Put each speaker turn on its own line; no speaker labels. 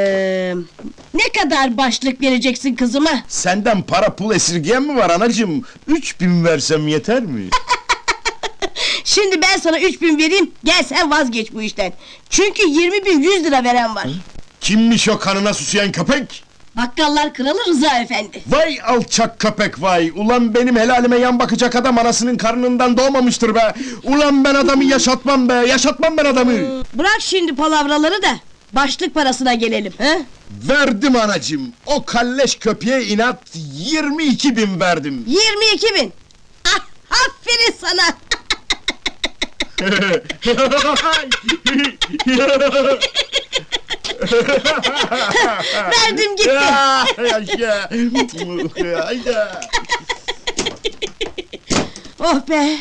Ee, ne kadar başlık vereceksin kızıma?
Senden para pul esirgeyen mi var anacığım? Üç bin versem yeter mi?
Şimdi ben sana üç bin vereyim, gel sen vazgeç bu işten. Çünkü yirmi bin yüz lira veren var.
Kimmiş o kanına susayan köpek?
Bakkallar kralı Rıza efendi.
Vay alçak köpek vay! Ulan benim helalime yan bakacak adam anasının karnından doğmamıştır be! Ulan ben adamı yaşatmam be! Yaşatmam ben adamı!
Bırak şimdi palavraları da başlık parasına gelelim. He?
Verdim anacığım! O kalleş köpeğe inat 22 bin verdim!
22 bin. Ah, aferin sana. Verdim gitti.
Ya, yaşa! Hayda!
Oh be.